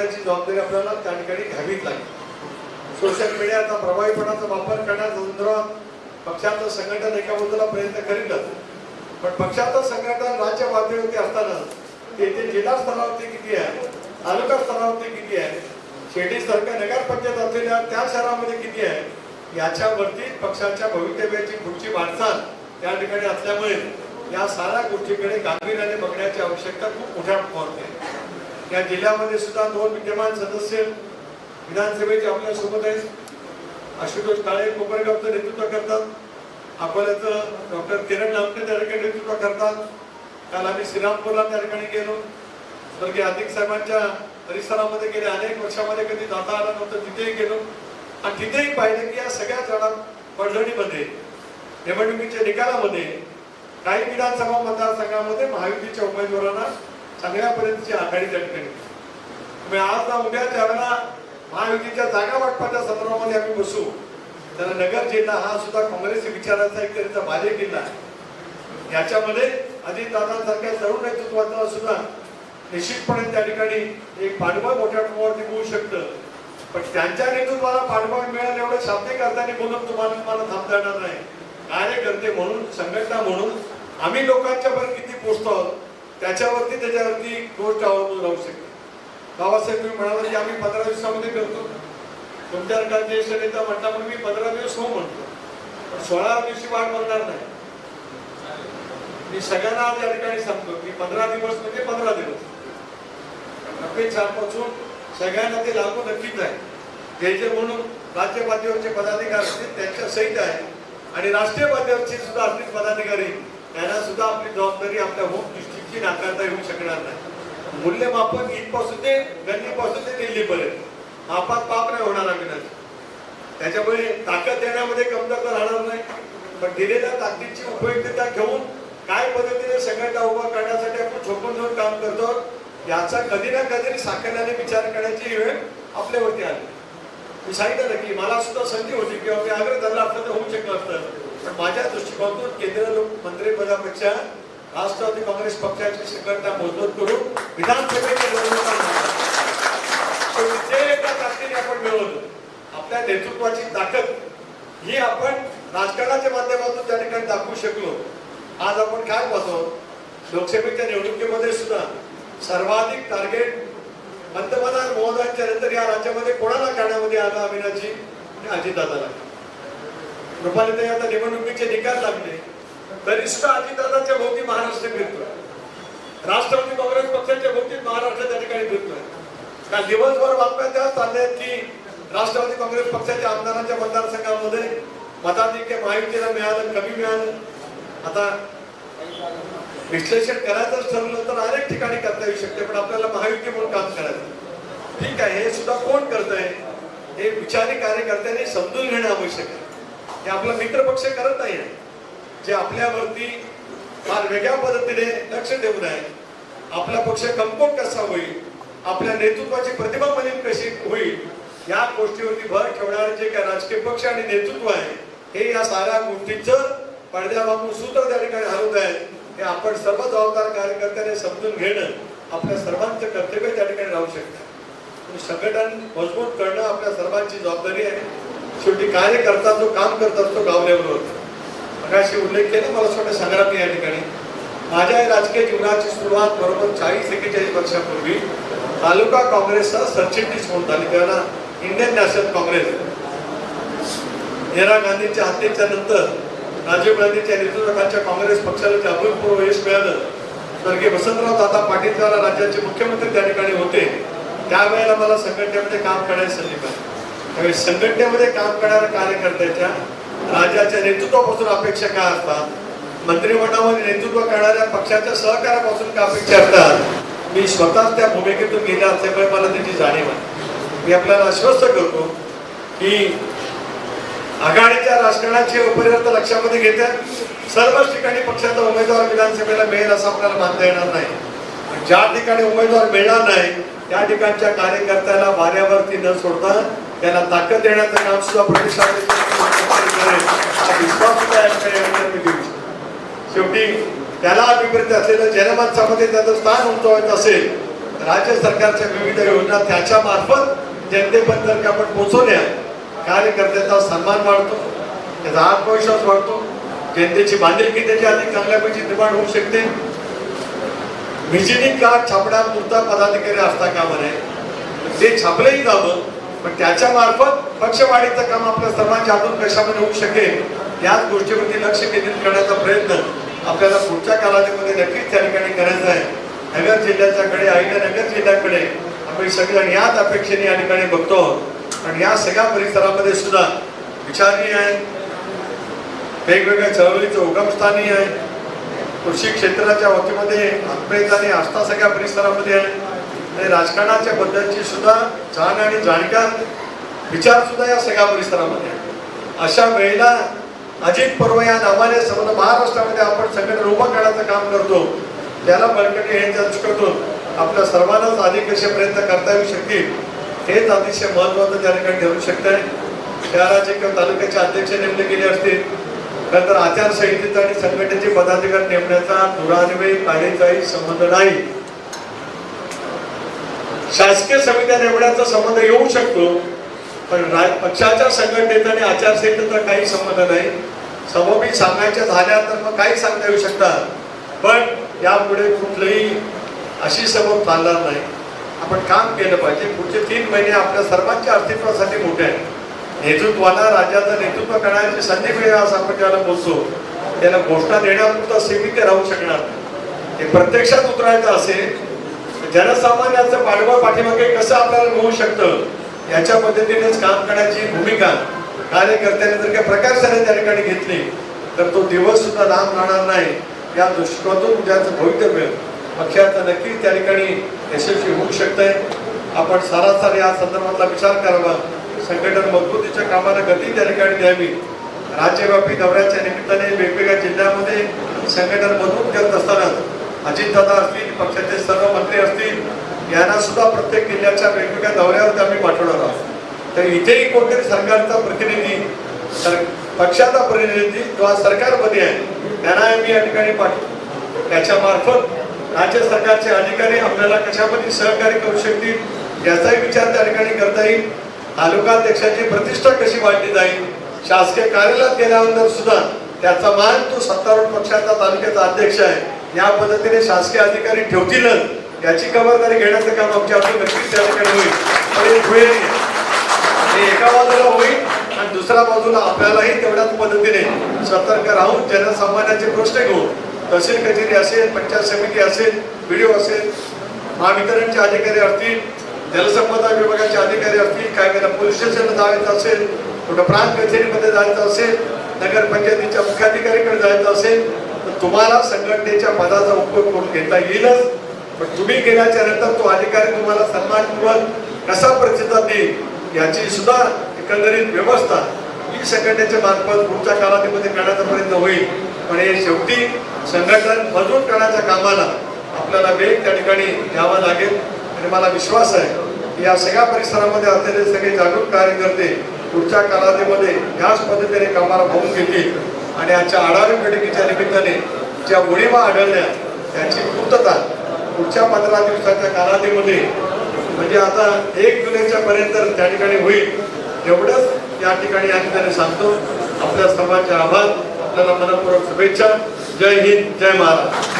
करण्याची जबाबदारी आपल्याला त्या ठिकाणी घ्यावीच लागेल. सोशल मीडियाचा प्रभावीपणाचा वापर करण्यासंदर्भात पक्षाचं संघटन एका बाजूला प्रयत्न करीतच. पण पक्षाचं संघटन राज्य पातळीवरती असताना तेथे जिल्हा स्तरावरती किती आहे तालुका स्तरावरती किती आहे शेडी सारख्या नगरपंचायत असलेल्या त्या शहरामध्ये किती आहे याच्यावरती पक्षाच्या भवितव्याची पुढची वाटचाल त्या ठिकाणी असल्यामुळे या साऱ्या गोष्टीकडे गांभीर्याने बघण्याची आवश्यकता खूप मोठ्या प्रमाणात आहे. या जिल्ह्यामध्ये सुद्धा दोन विद्यमान सदस्य विधानसभेचे आपल्यासोबत आहेत. आशुतोष काळे कोपरगावचं नेतृत्व करतात. अकोल्याचं डॉक्टर किरण लामटे त्या ठिकाणी नेतृत्व करतात. काल आम्ही श्रीरामपूरला त्या ठिकाणी गेलो. स्वर्गीय अधिक साहेबांच्या परिसरामध्ये गेले. अनेक वर्षामध्ये कधी जाता आलं नव्हतं तिथेही गेलो. आणि तिथेही पाहिलं की या सगळ्या जणा पडझडीमध्ये निवडणुकीच्या निकालामध्ये काही विधानसभा मतदारसंघामध्ये महायुतीच्या उमेदवारांना सगळ्यापर्यंतची आघाडी त्या ठिकाणी. तुम्ही आज ना उद्या ज्यावेळेला महायुतीच्या जागा वाटपाच्या संदर्भामध्ये आम्ही बसू. त्याला नगर जिल्हा हा सुद्धा काँग्रेस विचाराचा एक तरीचा भाजप किल्ला आहे. याच्यामध्ये अजितदादांसारख्या तरुण नेतृत्वाचा सुद्धा निश्चितपणे त्या ठिकाणी एक पाठबळ मोठ्या प्रमाणावरती होऊ शकतं. पण त्यांच्या नेतृत्वाला पाठबळ मिळेल एवढं शाब्दिक अर्थाने बोलून तुम्हाला तुम्हाला थांबता येणार नाही. कार्यकर्ते म्हणून संघटना म्हणून आम्ही लोकांच्या पर्यंत किती पोचतो आहोत? त्याच्यावरती त्याच्यावरती गोष्ट अवलंबून राहू शकते. बाबासाहेब तुम्ही म्हणाला की आम्ही पंधरा दिवसामध्ये करतो. तुमच्या ज्येष्ठ नेता म्हटला पण मी पंधरा दिवस हो म्हणतो. पण सोळा दिवशी वाट बघणार नाही. मी सगळ्यांना आज या ठिकाणी सांगतो की पंधरा दिवस म्हणजे पंधरा दिवस. नक्कीच पासून सगळ्यांना ते लागू नक्कीच आहे. जे जे म्हणून राज्य पातळीवरचे पदाधिकारी असतील त्यांच्या सहित आहे. आणि राष्ट्रीय पातळीवरचे सुद्धा असतील पदाधिकारी त्यांना सुद्धा आपली जबाबदारी आपल्या होम ती नाकारता येऊ शकणार नाही. मूल्यमापन इथपासून ते गल्लीपासून ते दिल्लीपर्यंत आपात पाप नाही होणार आम्ही नाही. त्याच्यामुळे ताकद देण्यामध्ये कमतरता राहणार नाही. पण दिलेल्या ताकदीची उपयुक्तता घेऊन काय पद्धतीने सगळ्यांना उभा करण्यासाठी आपण झोपून जाऊन काम करतो याचा कधी ना कधी साकल्याने विचार करण्याची वेळ आपल्यावरती आली. मी सांगितलं की मला सुद्धा संधी होती किंवा मी आग्रह धरला असतं तर होऊ शकलं असतं. पण माझ्या दृष्टिकोनातून केंद्रीय लोक मंत्रिपदापेक्षा राष्ट्रवादी काँग्रेस पक्षाची संघटना मजबूत करून विधानसभेच्या निवडणुकांना विजय एका ताकदीने आपण मिळवलं आपल्या नेतृत्वाची ताकद ही आपण राजकारणाच्या माध्यमातून त्या ठिकाणी दाखवू शकलो. आज आपण काय पाहतो? लोकसभेच्या निवडणुकीमध्ये सुद्धा सर्वाधिक टार्गेट पंतप्रधान महोदयांच्या नंतर या राज्यामध्ये कोणाला करण्यामध्ये आला? अभिनाची अजितदादाला. रुपाली आता निवडणुकीचे निकाल लागले. तर सुद्धा भोवती महाराष्ट्र फिरतोय. राष्ट्रवादी काँग्रेस पक्षाच्या भोवती महाराष्ट्र त्या ठिकाणी फिरतोय. काल दिवसभर बातम्या त्या चालल्या की राष्ट्रवादी काँग्रेस पक्षाच्या आमदारांच्या मतदारसंघामध्ये मताधिक्य महायुतीला मिळालं कमी मिळालं. आता विश्लेषण करायचंच ठरलं तर अनेक ठिकाणी करता येऊ शकते पण आपल्याला महायुती म्हणून काम करायचं. ठीक आहे हे सुद्धा कोण करत आहे हे विचारी कार्यकर्त्यांनी समजून घेणं आवश्यक आहे. हे आपला मित्र पक्ष करत नाही आहे जे आपल्यावरती फार वेगळ्या पद्धतीने लक्ष ठेवून आहे. आपला पक्ष कमकोट कसा होईल? आपल्या नेतृत्वाची प्रतिभा मलिन कशी होईल? या गोष्टीवरती भर ठेवणारे जे काही राजकीय पक्ष आणि नेतृत्व आहे हे या साऱ्या गोष्टींचं पडद्यामागून सूत्र त्या ठिकाणी हरवत आहे हे आपण सर्व जबाबदार कार्यकर्त्याने समजून घेणं आपल्या सर्वांचं कर्तव्य त्या ठिकाणी राहू शकतं. संघटन मजबूत करणं आपल्या सर्वांची जबाबदारी आहे. शेवटी कार्यकर्ता जो काम करत असतो गाव लेवलवर अशी उल्लेख केला. मला छोट्या संग्राम या ठिकाणी. माझ्या राजकीय जीवनाची सुरुवात बरोबर चाळीस एकेचाळीस वर्षापूर्वी तालुका काँग्रेसचा सरचिटणीस होऊन झाली. त्याला इंडियन नॅशनल काँग्रेस. इंदिरा गांधींच्या हत्येच्या नंतर राजीव गांधीच्या नेतृत्वाखालच्या काँग्रेस पक्षाला जे अभूतपूर्व यश मिळालं. स्वर्गीय वसंतराव दादा पाटील द्वारा राज्याचे मुख्यमंत्री त्या ठिकाणी होते. त्यावेळेला मला संघटनेमध्ये काम करण्याची संधी मिळाली. त्यावेळी संघटनेमध्ये काम करणाऱ्या कार्यकर्त्याच्या राज्याच्या नेतृत्वापासून अपेक्षा काय असतात? मंत्रिमंडळामध्ये नेतृत्व करणाऱ्या पक्षाच्या सहकार्यापासून काय अपेक्षा असतात? मी स्वतःच त्या भूमिकेतून गेल्या असल्यामुळे मला त्याची जाणीव आहे. मी आपल्याला आश्वस्त करतो की आघाडीच्या राजकारणाचे उपरिवर्तन लक्षामध्ये घेत्या सर्वच ठिकाणी पक्षाचा उमेदवार विधानसभेला मिळेल असं आपल्याला मानता येणार नाही. ज्या ठिकाणी उमेदवार मिळणार नाही त्या ठिकाणच्या कार्यकर्त्याला वाऱ्यावरती न सोडता त्याला ताकद देण्याचं काम सुद्धा प्रतिष्ठापनेचं हा शेवटी त्याला अभिप्रेत असलेलं जनमानसामध्ये त्याचं स्थान उंचवायचं असेल राज्य सरकारच्या विविध योजना त्याच्या मार्फत जनतेपर्यंत जर का आपण पोहोचवल्या कार्यकर्त्याचा सन्मान वाढतो त्याचा आत्मविश्वास वाढतो जनतेची बांधिलकी त्याची अधिक चांगल्यापैकी निर्माण होऊ शकते. व्हिजिटिंग का छापण्यात नुसता पदाधिकारी असता कामा नये ते छापलंही जावं पण त्याच्या मार्फत पक्षवाढीचं काम आपल्या सर्वांच्या हातून कशामध्ये होऊ शकेल याच गोष्टीवरती लक्ष केंद्रित करण्याचा प्रयत्न आपल्याला पुढच्या कालावधीमध्ये नक्कीच त्या ठिकाणी करायचा आहे. नगर जिल्ह्याच्याकडे आईला नगर जिल्ह्याकडे आपण सगळेजण याच अपेक्षेने या ठिकाणी बघतो आहोत. आणि या सगळ्या परिसरामध्ये सुद्धा विचारणी आहे. वेगवेगळ्या चळवळीचं उगमस्थानी आहे. कृषी क्षेत्राच्या वतीमध्ये आत्मीयता आणि आस्था सगळ्या परिसरामध्ये आहे. आणि राजकारणाच्या बद्दलची सुद्धा जाण आणि जाणकार विचार सुद्धा या सगळ्या परिसरामध्ये आहे. अशा वेळेला अजित पर्व या नावाने समजा महाराष्ट्रामध्ये आपण सगळ्यांना उभं करण्याचं काम करतो. त्याला बळकटी यांच्या दृष्टीतून आपल्या सर्वांनाच अधिक कसे प्रयत्न करता येऊ शकतील. हेच अतिशय महत्वाचं त्या ठिकाणी ठेवू शकत आहे शहराचे किंवा तालुक्याचे अध्यक्ष नेमले गेले असतील. नंतर आचारसंहितेचा आणि संघटनेचे पदाधिकारी नेमण्याचा दुरान्वय काढीचाही संबंध नाही. शासकीय समित्या नेमण्याचा संबंध येऊ शकतो पण राज पक्षाच्या संघटनेचा आणि आचारसंहितेचा काही संबंध नाही. समोपी सांगायच्या झाल्या तर मग काही सांगता येऊ शकतात पण यापुढे कुठलंही अशी समोर चालणार नाही. आपण काम केलं पाहिजे. पुढचे तीन महिने आपल्या सर्वांच्या अस्तित्वासाठी मोठे आहेत. नेतृत्वाला राज्याचं नेतृत्व करण्याची संधी मिळेल असं आपण ज्याला बोलतो. त्याला घोषणा देण्यापुरता सीमित राहू शकणार हे ते प्रत्यक्षात उतरायचं असेल जनसामान्याचं पाठबळ पाठीमागे कसं आपल्याला मिळू शकतं याच्या पद्धतीनेच काम करण्याची भूमिका कार्यकर्त्यांनी जर काही प्रकाशाने त्या ठिकाणी घेतली तर तो दिवस सुद्धा लांब राहणार नाही. या दृष्टिकोनातून उद्याचं भवितव्य पक्षाचं नक्कीच त्या ठिकाणी यशस्वी होऊ शकतंय. आपण सारासार या संदर्भातला विचार करावा. संघटन मजबूतीच्या कामाला गती त्या ठिकाणी द्यावी. राज्यव्यापी दौऱ्याच्या निमित्ताने वेगवेगळ्या जिल्ह्यामध्ये संघटन मजबूत करत असतानाच अजितदादा असतील पक्षाचे सर्व मंत्री असतील यांना सुद्धा प्रत्येक जिल्ह्याच्या वेगवेगळ्या दौऱ्यावर आम्ही पाठवणार आहोत. तर इथेही कोणतरी सरकारचा प्रतिनिधी सर पक्षाचा प्रतिनिधी जो आज सरकारमध्ये आहे त्यांना आम्ही या ठिकाणी पाठवू त्याच्यामार्फत राज्य सरकारचे अधिकारी आपल्याला कशामध्ये सहकार्य करू शकतील याचाही विचार त्या ठिकाणी करता येईल. तालुकाध्यक्षाची प्रतिष्ठा कशी वाढली जाईल? शासकीय कार्यालयात गेल्यानंतर सुद्धा त्याचा मान तो सत्तारूढ पक्षाचा तालुक्याचा अध्यक्ष आहे. या पद्धतीने शासकीय अधिकारी ठेवतीलच याची खबरदारी घेण्याचं काम आमच्या नक्कीच त्या ठिकाणी होईल. पण हे धुळे हे एका बाजूला होईल आणि दुसऱ्या बाजूला आपल्यालाही तेवढ्याच पद्धतीने सतर्क राहून जनसामान्याचे प्रश्न घेऊन तहसील कचेरी असेल पंचायत समिती असेल व्हिडिओ असेल महावितरणचे अधिकारी असतील जलसंपदा विभागाचे अधिकारी असतील काय वेळेला पोलीस स्टेशनला जायचं असेल कुठं प्रांत कचेरीमध्ये जायचं असेल नगरपंचायतीच्या मुख्याधिकारीकडे जायचं असेल तर तुम्हाला संघटनेच्या पदाचा उपयोग करून घेता येईलच. पण तुम्ही गेल्याच्यानंतर तो अधिकारी तुम्हाला सन्मानपूर्वक कसा प्रतिसाद देईल याची सुद्धा एकंदरीत व्यवस्था ही संघटनेच्या मार्फत पुढच्या कालावधीमध्ये करण्याचा प्रयत्न होईल. पण हे शेवटी संघटन मजबूत करण्याच्या कामाला आपल्याला वेग त्या ठिकाणी द्यावा लागेल. आणि मला विश्वास आहे की या सगळ्या परिसरामध्ये असलेले सगळे जागरूक कार्यकर्ते पुढच्या कालावधीमध्ये याच पद्धतीने कामाला भरून घेतील. आणि आजच्या आढावा बैठकीच्या निमित्ताने ज्या मोहिमा आढळल्या त्याची पूर्तता पुढच्या पंधरा दिवसाच्या कालावधीमध्ये म्हणजे आता एक जुलैच्या पर्यंत त्या ठिकाणी होईल. एवढंच या ठिकाणी या ठिकाणी सांगतो. आपल्या सर्वांचे आभार. आपल्याला मनपूर्वक शुभेच्छा. जय हिंद. जय महाराष्ट्र.